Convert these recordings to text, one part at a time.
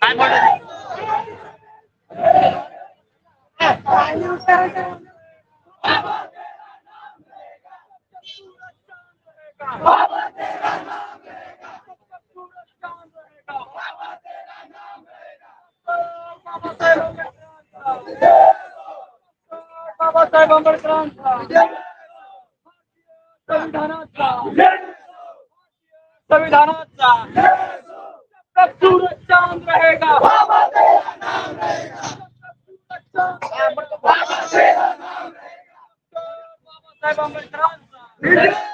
काय म्हणत बाबासाहेब आंबेडकरांचा संविधानाचा संविधानाचा तब सूरज चांद रहेगा बाबासाहेब आंबेडकरांचा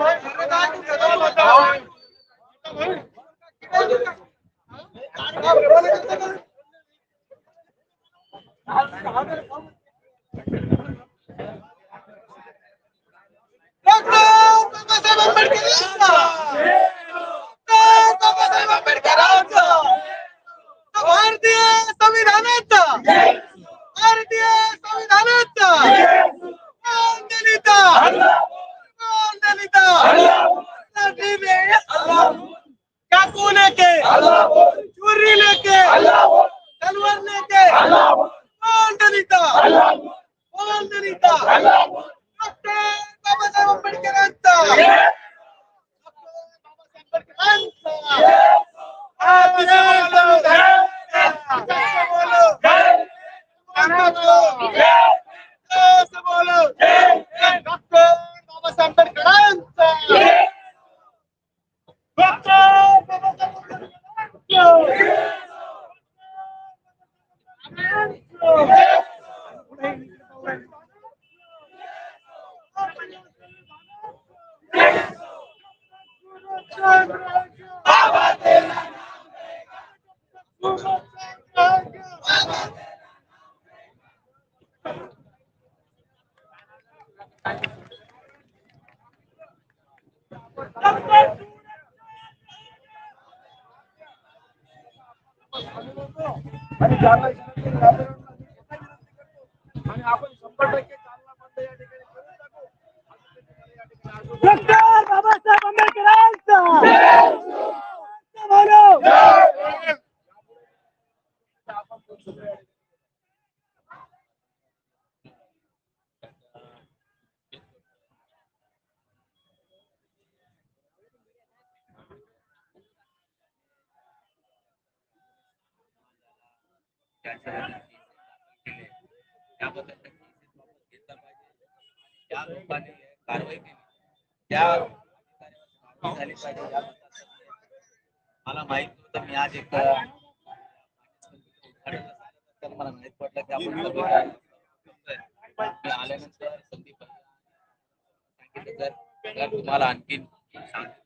Não, जालना शहरातील राजकारणाची आणि आपण शंभर टक्के जालना बंद या ठिकाणी करून टाकू. डॉक्टर बाबासाहेब आंबेडकरांचा बोलो त्याबद्दल घेतला पाहिजे. लोकांनी कारवाई केली. त्या झाली पाहिजे. मला माहीत नव्हतं. मी आज एक मला माहीत पडलं की आपण आल्यानंतर संदीप सांगितलं तर जर तुम्हाला आणखीन सांगितलं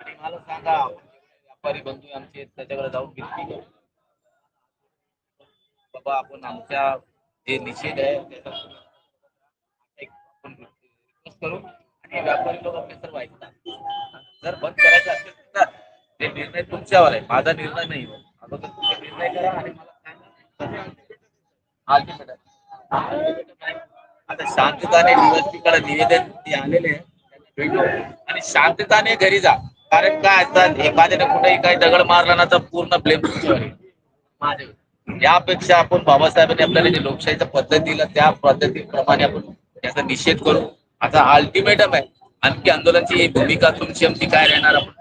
आणि मला सांगा व्यापारी बंधू आमचे त्याच्याकडे जाऊन विनंती करू. बाबा आपण आमच्या जे निषेध आहे त्याचा आपण रिक्वेस्ट करू. आणि व्यापारी लोक आपले सर्व ऐकतात. जर बंद करायचं असेल तर ते निर्णय तुमच्यावर आहे. माझा निर्णय नाही हो. अगोदर तुम्ही निर्णय करा आणि मला आता शांतताने निवडणुकीकडे निवेदन ते आलेले आहे त्यांना भेटू आणि शांतताने घरी जा. कारण काय असतात एखाद्याने कुठेही काही दगड मारला ना तर पूर्ण ब्लेम. यापेक्षा आपण बाबासाहेबांनी आपल्याला जे लोकशाहीच्या पद्धत दिलं त्या पद्धतीप्रमाणे आपण त्याचा निषेध करू. आता अल्टिमेटम आहे. आणखी आंदोलनाची भूमिका तुमची आमची काय राहणार आपण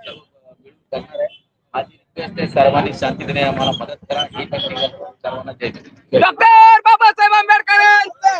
करणार आहे. माझी रिक्वेस्ट आहे सर्वांनी शांतीने आम्हाला मदत करा. एक सर्वांना जय. डॉक्टर बाबासाहेब आंबेडकरांचा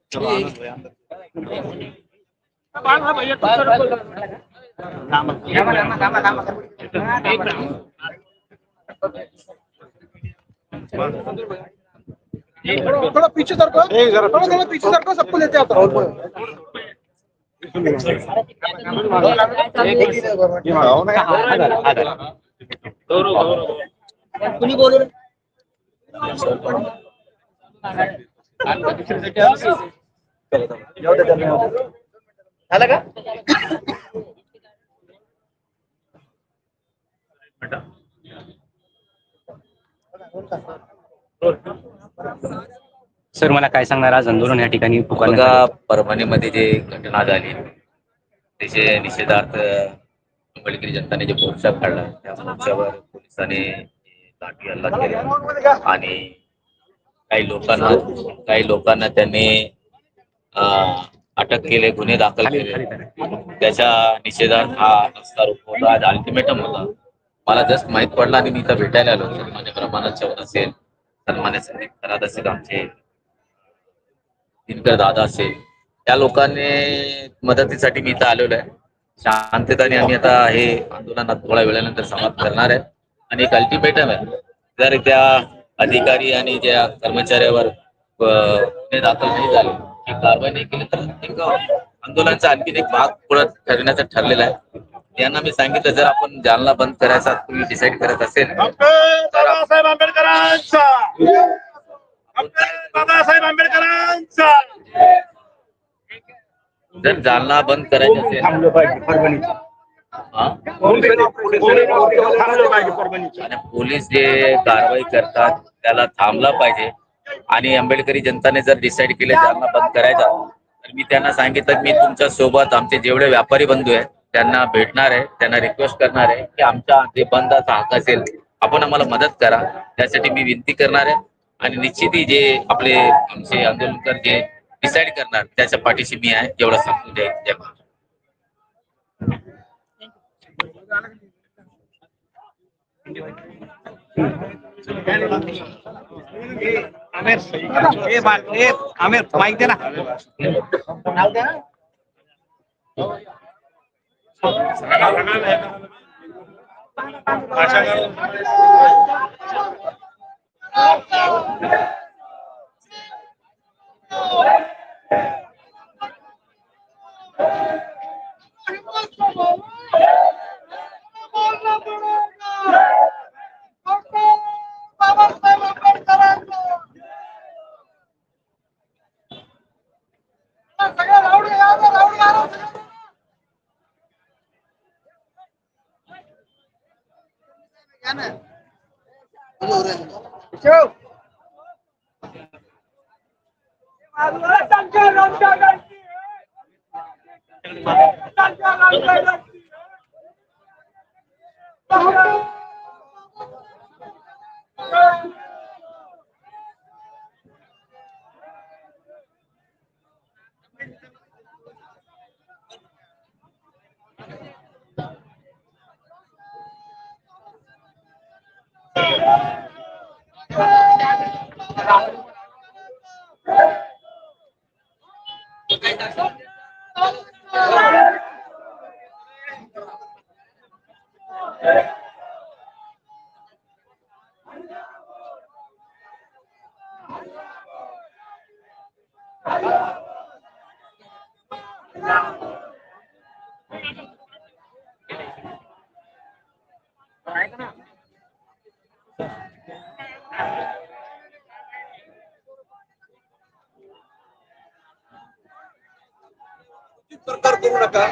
थोड़ा पीछे सरको थोड़ा थोड़ा पीछे सरको सबको लेते आता कुणी बोलू झालं का? सर मला काय सांगणार? आज आंदोलन या ठिकाणी बघा आलं. परभणीमध्ये जे घटना झाली त्याचे निषेधार्थ मुंबईकरी जनताने जे मोर्चा काढला त्या मोर्चावर पोलिसांनी लाठी हल्ला केला. आणि काही लोकांना काही लोकांना त्यांनी अटक केले गुन्हे दाखल केले. त्याच्या निषेधार्थ हा रस्ता होता. आज अल्टिमेटम होता. मला जस्ट माहीत पडला आणि मी इथं भेटायला आलो. सन्मान्य प्रमाणात चौदा असेल सन्मान्य संदीप खरात असेल आमचे दिनकर दादा असेल. त्या लोकांनी मदतीसाठी मी इथं आलेलो आहे. शांतताने आम्ही आता हे आंदोलनात थोड्या वेळानंतर समाप्त करणार आहे. आणि एक अल्टिमेटम आहे. जर त्या अधिकारी आणि ज्या कर्मचाऱ्यावर गुन्हे दाखल नाही झाले कारवाई नाही केली तर एक आंदोलनाचा आणखीन एक भाग पुढे ठरण्याचं ठरलेला आहे. त्यांना मी सांगितलं जर आपण जालना बंद करायचा तुम्ही डिसाईड करत असेल बाबासाहेब आंबेडकरांचा! बाबासाहेब आंबेडकरांचा! जर जालना बंद करायचं असेल थांबलं पाहिजे परभणीचं. आणि पोलीस जे कारवाई करतात त्याला थांबला पाहिजे. आणि आंबेडकरी जनताने जर डिसाईड केले त्यांना बंद करायचा तर मी त्यांना सांगितलं मी तुमच्यासोबत आमचे जेवढे व्यापारी बंधू आहेत त्यांना भेटणार आहे त्यांना रिक्वेस्ट करणार आहे की आमच्या जे बंदाचा हक असेल आपण आम्हाला मदत करा. त्यासाठी मी विनंती करणार आहे. आणि निश्चितही जे आपले आमचे आंदोलनकर जे डिसाईड करणार त्याच्या पाठीशी मी आहे एवढं सांगतो जय जय महाराष्ट्र. আমের এ বা এ আমের মাইক দে না। নাও দে না Show. करू. नका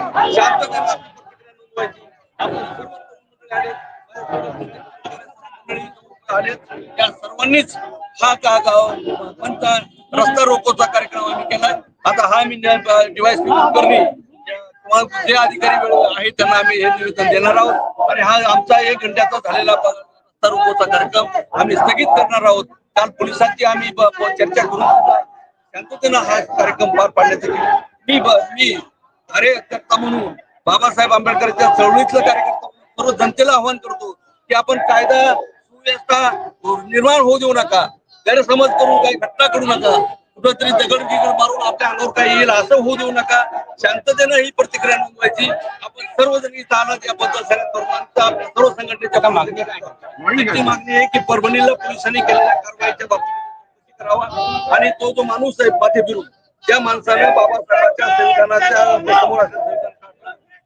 त्या सर्वांनीच हा का गाव कोणता रस्ता रोकोचा कार्यक्रम आम्ही केला आता हा मी डिवाइस करणे. जे अधिकारी वेळ आहे त्यांना आम्ही हे निवेदन देणार आहोत. आणि हा आमचा एक घंट्याचा झालेला रस्ता रोकोचा कार्यक्रम आम्ही स्थगित करणार आहोत. काल पोलिसांची आम्ही चर्चा करून शांततेनं हा कार्यक्रम पार पाडण्यासाठी मी मी कार्यकर्ता म्हणून बाबासाहेब आंबेडकरच्या चळवळीतलं कार्यकर्ता म्हणून सर्व जनतेला आवाहन करतो की आपण कायदा सुव्यवस्था निर्माण होऊ देऊ नका. गैरसमज करून काही घटना करू नका. कुठंतरी दगड गिगड मारून आपल्या अंगावर काही येईल असं होऊ देऊ नका. शांततेनं ही प्रतिक्रिया नोंदवायची. आपण सर्वजण इथं आलात याबद्दल आपल्या सर्व संघटनेच्या का मागणी ती मागणी आहे की परभणीला पोलिसांनी केलेल्या कारवाईच्या बाबतीत करावा आणि तो जो माणूस आहे पाठीबिरू त्या माणसाने बाबासाहेबांच्या संविधानाच्या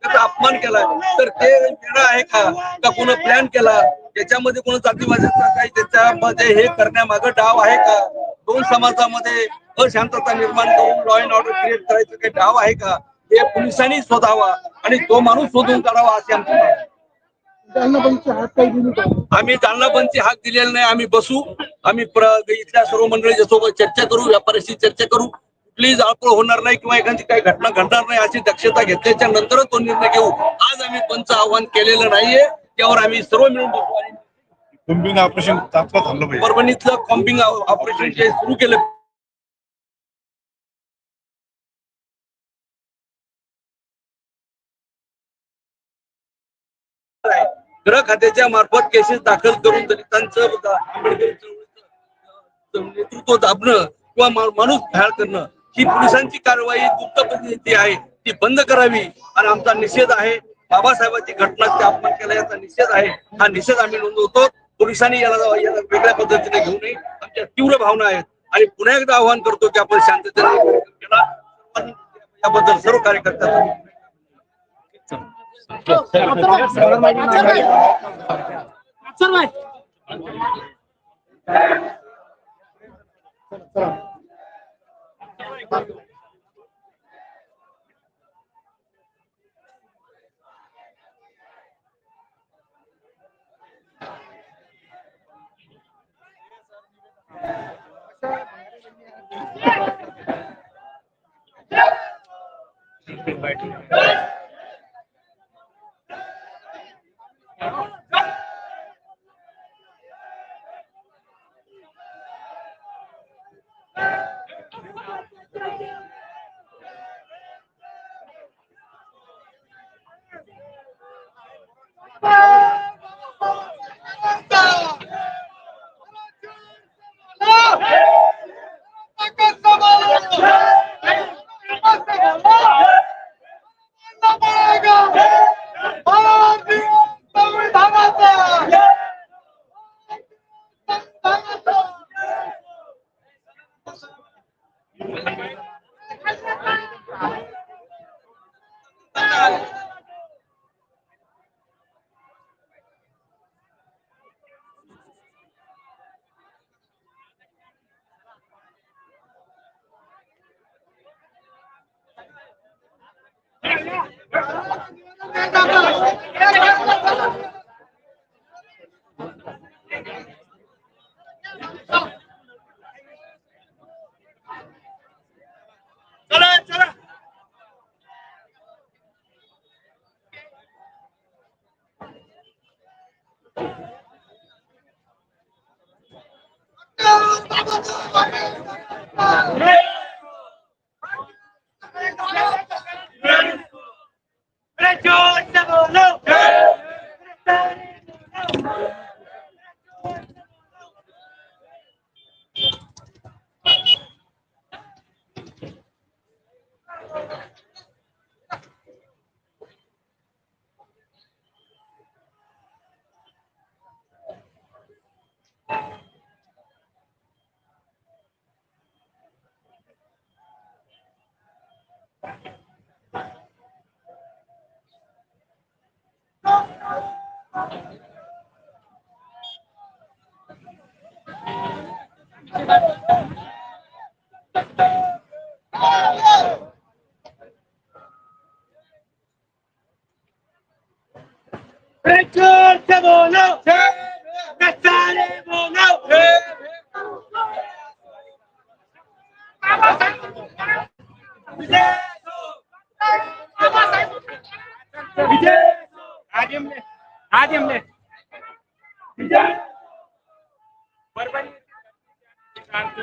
त्याचा अपमान केला. तर ते वेगळं आहे का? का कोण प्लॅन केला? त्याच्यामध्ये कोण जातीवादाचा काही त्याच्यामध्ये हे करण्यामागे डाव आहे का? दोन समाजामध्ये अशांतता निर्माण करून लॉ अँड ऑर्डर क्रिएट करायचं काही डाव आहे का? हे पोलिसांनी शोधावा आणि तो माणूस शोधून काढावा असे आमची. आम्ही जालना बंदची हाक दिलेला नाही. आम्ही बसू. आम्ही इथल्या सर्व मंडळीच्या सोबत चर्चा करू व्यापाऱ्याशी चर्चा करू. कुठलीही जाळपोळ होणार नाही किंवा एखादी काही घटना घडणार नाही अशी दक्षता घेतल्याच्या नंतरच तो निर्णय घेऊ. आज आम्ही पंच आव्हान केलेलं नाहीये. त्यावर आम्ही सर्व मिळून बसू आणि कुंभिंग ऑपरेशन तात्काळ थांबलं पाहिजे. परभणीतलं कॉम्पिंग ऑपरेशन जे सुरू केलं. गृह खात्याच्या मार्फत केसेस दाखल करून दलितांचं आंबेडकरी नेतृत्व दाबणं किंवा माणूस घाळ करणं ही पोलिसांची कारवाई गुप्त पद्धती आहे ती बंद करावी आणि आमचा निषेध आहे बाबासाहेबांची घटना ते अपमान केला याचा निषेध आहे हा निषेध आम्ही नोंदवतो पोलिसांनी याला याला वेगळ्या पद्धतीने घेऊ नये आमच्या तीव्र भावना आहेत आणि पुन्हा एकदा आवाहन करतो की आपण शांततेने केला याबद्दल सर्व कार्यकर्त्यांचा बैठ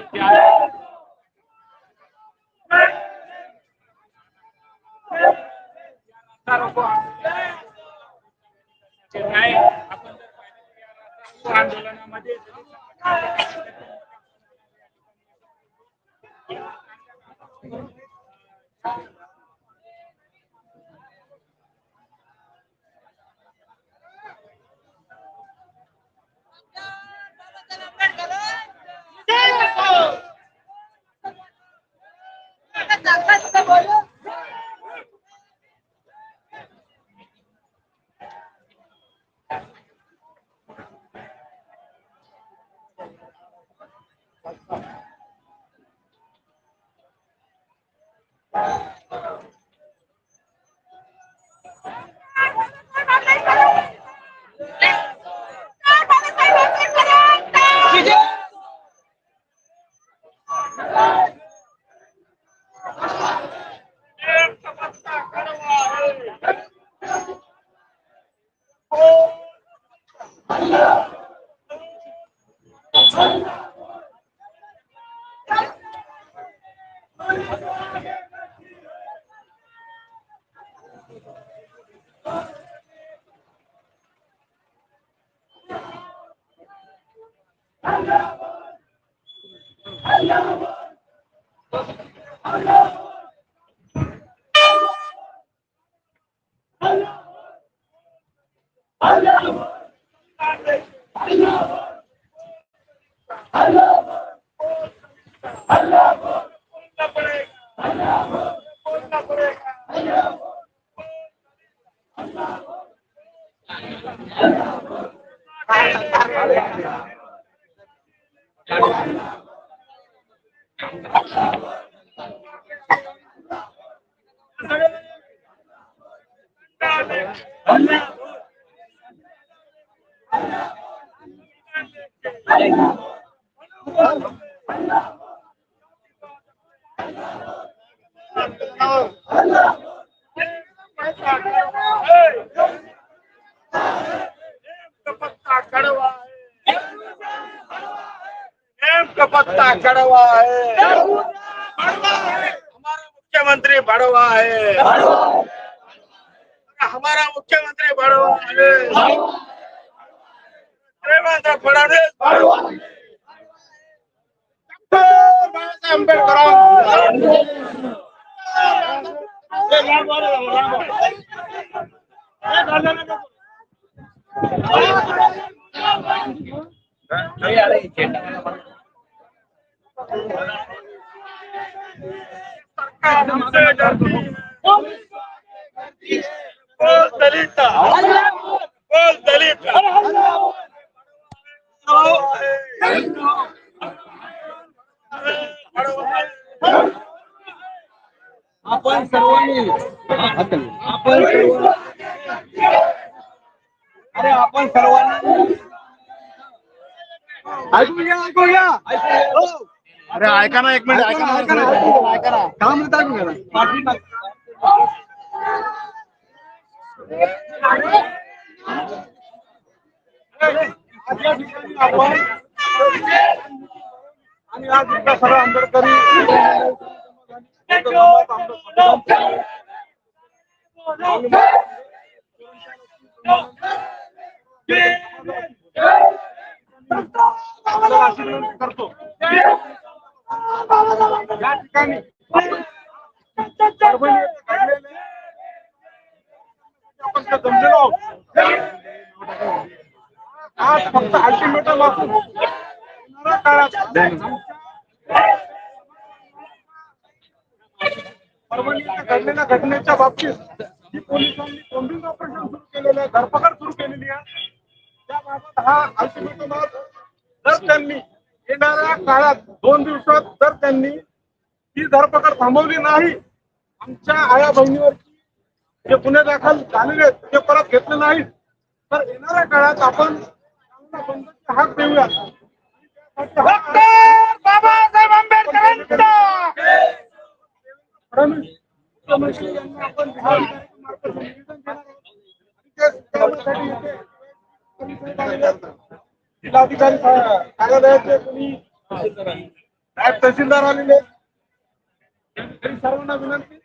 क्या है করে पत्ता कडवा है हमारा मुख्यमंत्री बड़वा है हमारा मुख्यमंत्री बड़वा है देवेंद्र फडणवीस डॉक्टर बाबासाहेब आंबेडकर हमसे डरती है। बोल दलित बोल दलित आपण सर्वांनी आपण अरे आपण सर्वांनी ऐकूया ऐकूया हो. अरे ऐका ना एक मिनिट ऐका ना ऐका ना ऐका ना काय म्हणत ऐकून घ्या ना. पाठी टाक. आज या ठिकाणी आपण आणि आज इथला सर्व आंबेडकरी करतो या ठिकाणी आज फक्त अल्टिमेटम घडलेल्या घटनेच्या बाबतीत ही पोलिसांनी कोंबिंग ऑपरेशन सुरू केलेलं आहे धरपकड सुरू केलेली आहे. त्याबाबत हा अल्टिमेटम आज जर त्यांनी येणाऱ्या काळात दोन दिवसात जर त्यांनी ही धरपकड थांबवली नाही आमच्या आया बहिणीवरची जे गुन्हे दाखल झालेले आहेत ते परत घेतले नाहीत. तर येणाऱ्या काळात आपण बंदची हाक देऊया. बाबासाहेब आंबेडकरांचा! फडणवीस मुख्यमंत्री यांना आपण जिल्हाधिकाऱ्यांमार्फत निवेदन देणार आहोत. जिल्हाधिकारी कार्यालयाचे कोणी नायब तहसीलदार आलेले सर्वांना विनंती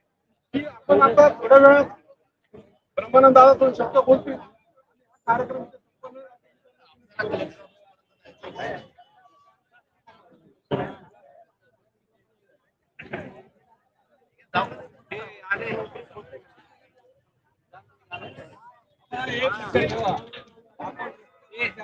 की आपण आता थोड्या वेळात ब्रह्मानंद दादा दोन शब्द बोलतील. हा कार्यक्रम संपन्न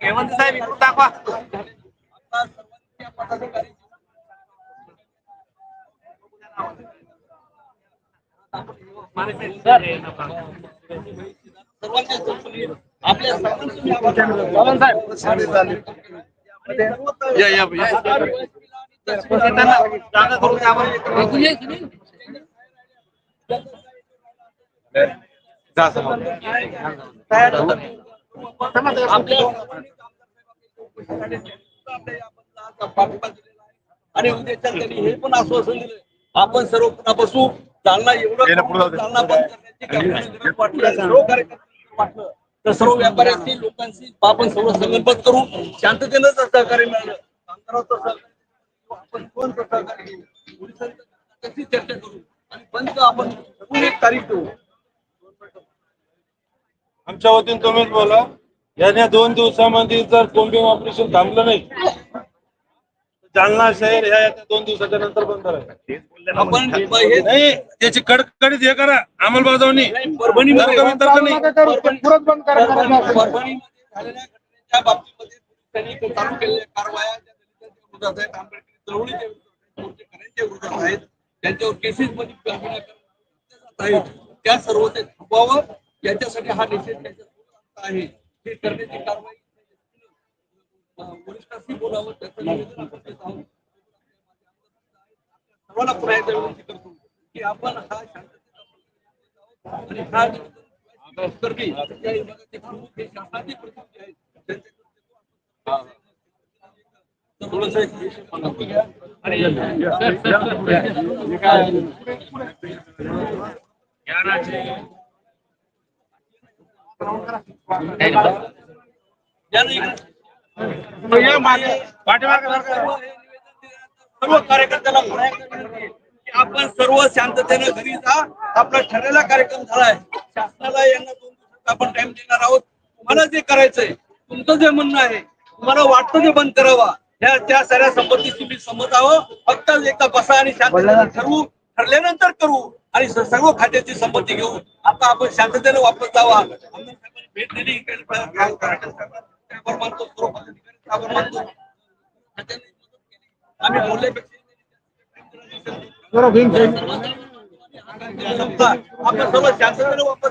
हेमंत साहेब इकडून दाखवा. आता या जागा करून द्या आम्हाला. आणि उद्याच्या त्यांनी हे पण आश्वासन दिलं. आपण सर्व पुन्हा बसू जालना एवढं. जालना बंद करण्याची वाटली तर सर्व व्यापाऱ्यांशी लोकांशी आपण सर्व संगणमत करू शांततेनं जर सहकार्य मिळालं कामगारांचं सहकार्य आपण कोण सहकार्य घेऊ? पोलिसांचं चर्चा करू? आणि बंद आपण एक तारीख देऊ आमच्या वतीने तुम्हीच बोला. याने दोन दिवसामध्ये जर कोम्बिंग ऑपरेशन थांबलं नाही जालना शहर ह्या येत्या दोन दिवसाच्या नंतर बंद राहील. आपण हे नाही त्याची कडकडीत हे करा अंमलबजावणी. परभणी नाही. परभणीमध्ये झालेल्या घटनेच्या बाबतीमध्ये पोलिसांनी चालू केलेल्या कारवाया ज्या दलितांच्या विरोधात आहेत आंबेडकरी चळवळीच्या विरोधात आहेत मोर्चेकऱ्यांच्या विरोधात आहेत त्यांच्यावर केसेस मध्ये त्या सर्व ते थांबवावं. याच्यासाठी हा निषेध त्याच्या आहे हे करण्याची कारवाई वरिष्ठांशी बोलावं त्याचं निवेदन आपण देत आहोत. सर्वांना पुन्हा एकदा विनंती करतो की आपण हा शांततेचा आणि हा कर्मी या विभागाचे प्रमुख हे शासनाचे प्रतिनिधी आहेत त्यांच्याकडे. आणि इकडे सर्व कार्यकर्त्याला की आपण सर्व शांततेने घरी जा. आपला ठरलेला कार्यक्रम झालाय. शासनाला यांना दोन दिवसात आपण टाइम देणार आहोत तुम्हाला जे करायचंय तुमचं जे म्हणणं आहे तुम्हाला वाटतं ते बंद करावा या त्या साऱ्या संपत्तीशी मी संमत आहो फक्त एकदा बसा आणि शांततेने ठरवू ठरल्यानंतर करू आणि सर्व खात्याची संपत्ती घेऊ आता आपण शांततेने वापस जावा आमदार साहेबांनी भेट दिली आम्ही बोलल्यापेक्षा आपण सर्व शांततेने वापस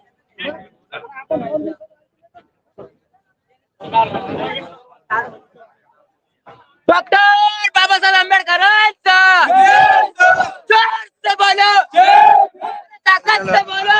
डॉक्टर बाबासाहेब आंबेडकरांचा जोर से बोलो ताकद से बोलो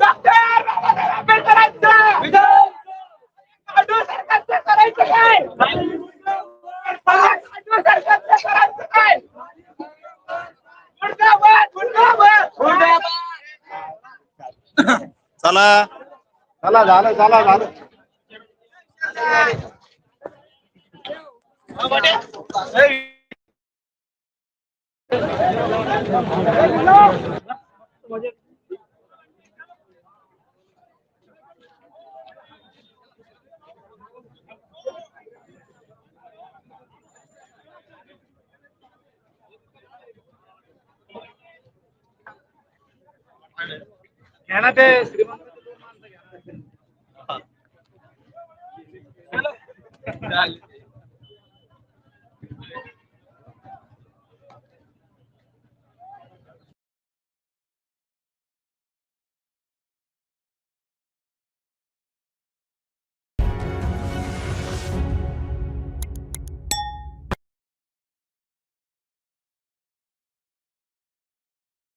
डॉक्टर बाबासाहेब आंबेडकरांचा काढू सरकारचं करायचं काय काढू सरकारचं करायचं काय मुर्दाबाद मुर्दाबाद मुर्दाबाद चला चला झालं चला झालं घ्या ना ते श्रीमंत Dale.